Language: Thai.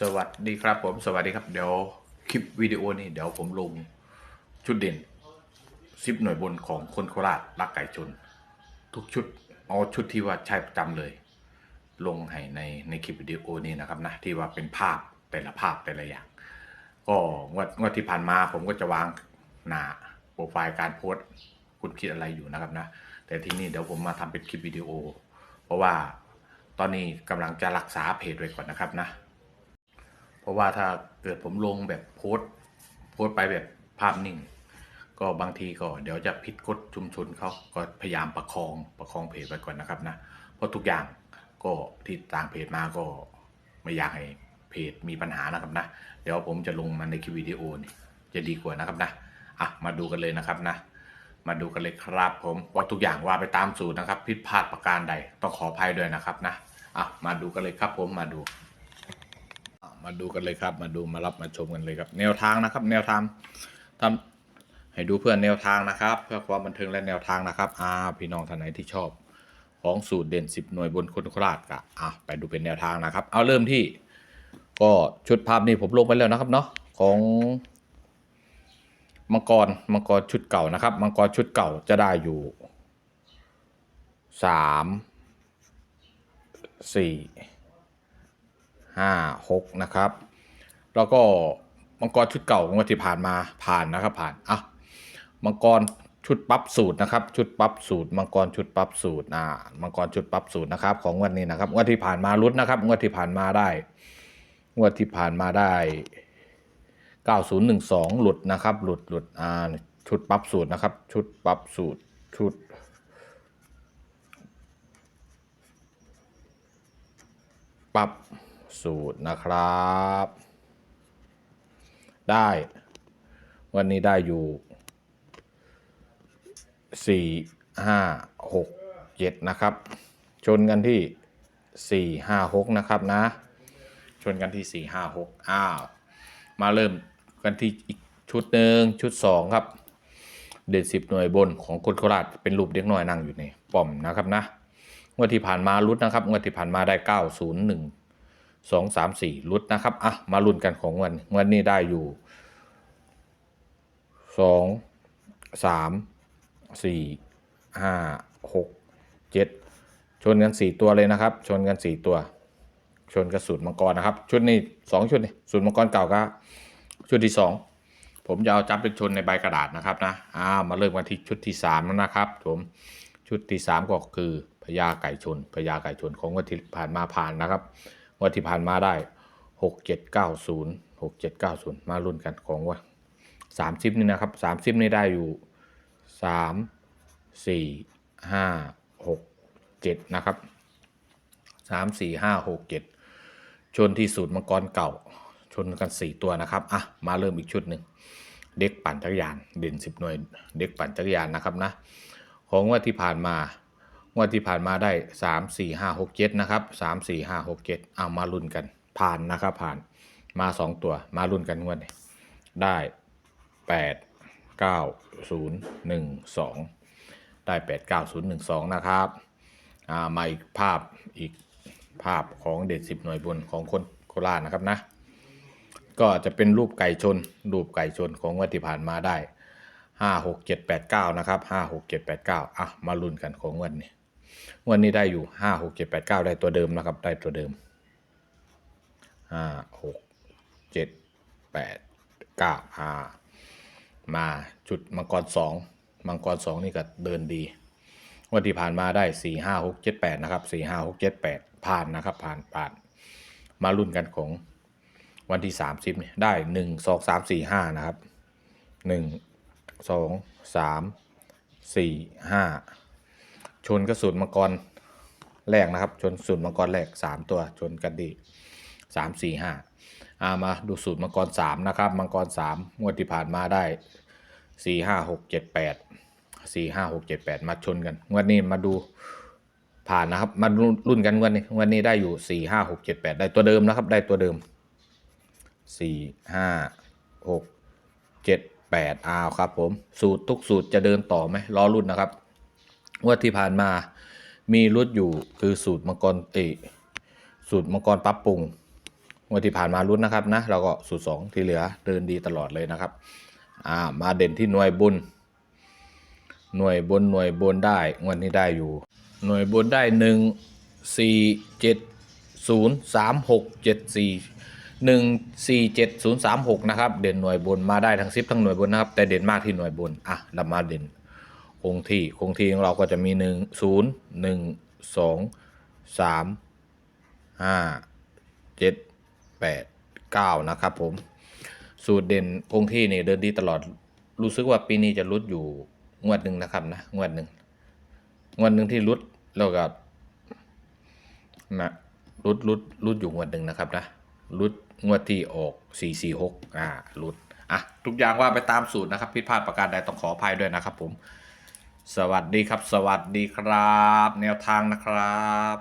สวัสดีครับผมสวัสดีครับ เดี๋ยวคลิปวิดีโอนี้เดี๋ยวผมลงชุดเด่นซิปหน่วยบนของคนโคราชรักไก่ชน ทุกชุดเอาชุดที่ว่าใช้ประจำเลย ลงให้ในในคลิปวิดีโอนี้นะครับนะที่ว่าเป็นภาพแต่ละภาพแต่ละอย่าง ก็งวดงวดที่ผ่านมาผมก็จะวางหน้าโปรไฟล์การโพสคุณคิดอะไรอยู่นะครับนะแต่ที่นี่เดี๋ยวผมมาทำเป็นคลิปวิดีโอ เพราะว่าตอนนี้กำลังจะรักษาเพจไว้ก่อนนะครับนะ เพราะว่าถ้าเกิดผมลงแบบโพสต์โพสไปแบบภาพนิ่ง ก็บางทีก็เดี๋ยวจะผิดกฎชุมชนเขาก็พยายามประคองประคองเพจไว้ก่อนนะครับนะเพราะทุกอย่างก็ที่ต่างเพจมาก็ไม่อยากให้เพจมีปัญหานะครับนะ เดี๋ยวผมจะลงมาในคลิปวิดีโอนี่จะดีกว่านะครับนะอะมาดูกันเลยนะครับนะมาดูกันเลยครับผมว่าทุกอย่างว่าไปตามสูตรนะครับ ผิดพลาดประการใดต้องขออภัยด้วยนะครับนะอะมาดูกันเลยครับผมมาดู มาดูกันเลยครับ มาดูมารับมาชมกันเลยครับ แนวทางนะครับ แนวทางทำให้ดูเพื่อนแนวทางนะครับ เพื่อความบันเทิงและแนวทางนะครับอ่าพี่น้องท่านไหนที่ชอบ ของสูตรเด่น 10 หน่วยบนคนโคราชกะอะไปดูเป็นแนวทางนะครับ เอาเริ่มที่ ก็ชุดภาพนี้ผมลงไปแล้วนะครับเนาะของมังกรมังกรชุดเก่านะครับ มังกรชุดเก่าจะได้อยู่สามสี่ ห้าหกนะครับ แล้วก็มังกรชุดเก่าของวดที่ผ่านมาผ่านนะครับผ่านอะมังกรชุดปรับสูตรนะครับชุดปรับสูตร มังกรชุดปรับสูตรอ่ามังกรชุดปรับสูตรนะครับ ของวดนี้นะครับงวดที่ผ่านมาลุ้นนะครับงวดที่ผ่านมาได้งวดที่ผ่านมาได้ 9012 หลุดนะครับ หลุดหลุดอ่าชุดปรับสูตรนะครับ ชุดปรับสูตรชุดปรับ สูตรนะครับ ได้ วันนี้ได้อยู่สี่ห้าหกเจ็ดนะครับ ชนกันที่สี่ห้าหกนะครับนะ ชนกันที่สี่ห้าหกอ้าว มาเริ่มกันที่อีกชุดหนึ่งชุดสองครับ เด่นสิบหน่วยบนของคนโคราชเป็นรูปเด็กน้อยนั่งอยู่ในป้อมนะครับนะงวดที่ผ่านมารุดนะครับงวดที่ผ่านมาได้เก้าศูนย์หนึ่ง สองสามสี่ลุดนะครับ อะ มาลุ้นกันของวันวันนี้ได้อยู่สองสามสี่ห้าหกเจ็ดชนกันสี่ตัวเลยนะครับ ชนกันสี่ตัว ชนกระสุนมังกรนะครับ ชุดนี้สองชุดนี่สูตรมังกรเก่าก็ชุดที่สองผมจะเอาจับเป็นชนในใบกระดาษนะครับนะอ่ามาเริ่มกันที่ชุดที่สามแล้วนะครับ ผมชุดที่สามก็คือพญาไก่ชนพญาไก่ชนของวันที่ผ่านมาผ่านนะครับ งวดที่ผ่านมาได้หกเจ็ดเก้าศูนย์หกเจ็ดเก้าศูนย์มารุ่นกันของว่าสามซิปนี่นะครับสามซิปนี่ได้อยู่สามสี่ห้าหกเจ็ดนะครับสามสี่ห้าหกเจ็ดชนที่สูตรมังกรเก่า ชนกันสี่ตัวนะครับอะมาเริ่มอีกชุดหนึ่งเด็กปั่นจักรยานเด่นสิบหน่วยเด็กปั่นจักรยานนะครับนะของงว่าที่ผ่านมา งวดที่ผ่านมาได้สามสี่ห้าหกเจ็ดนะครับสามสี่ห้าหกเจ็ดเอามาลุ้นกัน ผ่านนะครับผ่านมาสองตัวมาลุ้นกันงวดนี้ได้แปดเก้าศูนย์หนึ่งสองได้แปดเก้าศูนย์หนึ่งสองนะครับอ่ามาอีกภาพอีกภาพของเด็ดสิบหน่วยบนของคนโคราชนะครับนะ ก็จะเป็นรูปไก่ชน รูปไก่ชนของวันที่ผ่านมาได้ห้าหกเจ็ดแปดเก้านะครับห้าหกเจ็ดแปดเก้าอะ มาลุ้นกันของวันนี้ วันนี้ได้อยู่ห้าหกเจ็ดแปดเก้าได้ตัวเดิมนะครับ ได้ตัวเดิมห้าหกเจ็ดแปดเก้าอ่ามาจุดมังกรสองมังกรสองนี่ก็เดินดีวันที่ผ่านมาได้สี่ห้าหกเจ็ดแปดนะครับสี่ห้าหกเจ็ดแปดผ่านนะครับ ผ่านผ่านมารุ่นกันของวันที่สามสิบเนี่ยได้หนึ่งสองสามสี่ห้านะครับหนึ่งสองสามสี่ห้า ชนกระสุนมังกรแรกนะครับ ชนสูตรมังกรแรกสามตัวชนกันดีสามสี่ห้าอามาดูสูตรมังกรสามนะครับมังกรสามงวดที่ผ่านมาได้สี่ห้าหกเจ็ดแปดสี่ห้าหกเจ็ดแปดมาชนกันงวดนี้มาดูผ่านนะครับมารุ่นกันงวดนี้งวดนี้ได้อยู่สี่ห้าหกเจ็ดแปดได้ตัวเดิมนะครับ ได้ตัวเดิมสี่ห้าหกเจ็ดแปดอาครับผมสูตรทุกสูตรจะเดินต่อไหมรอรุ่นนะครับ วดที่ผ่านมามีรุดอยู่คือสูตรมังกรเอสูตรมังกรปรับปรุงงงวดที่ผ่านมาลุ้นนะครับนะเราก็สูตรสองที่เหลือเดินดีตลอดเลยนะครับอ่ามาเด่นที่หน่วยบุญหน่วยบนหน่วยบนได้งวดนี้ได้อยู่ หน่วยบนได้หนึ่งสี่เจ็ดศูนย์สามหกเจ็ดสี่หนึ่งสี่เจ็ดศูนย์สามหกนะครับ เด่นหน่วยบนมาได้ทั้งซิปทั้งหน่วยบนนะครับ แต่เด่นมากที่หน่วยบนอะเรามาเด่น คงที่คงที่ของเราก็จะมีหนึ่งศูนย์หนึ่งสองสามห้าเจ็ดแปดเก้านะครับผม สูตรเด่นคงที่นี่เดินดีตลอด รู้สึกว่าปีนี้จะรุดอยู่งวดหนึ่งนะครับนะงวดหนึ่งงวดหนึ่งที่รุดแล้วก็นะรุดรุดรุดอยู่งวดหนึ่งนะครับนะรุดงวดที่ออกสี่สี่หกอ่ารุดอะทุกอย่างว่าไปตามสูตรนะครับ ผิดพลาดประการใดต้องขออภัยด้วยนะครับผม สวัสดีครับ สวัสดีครับ แนวทางนะครับ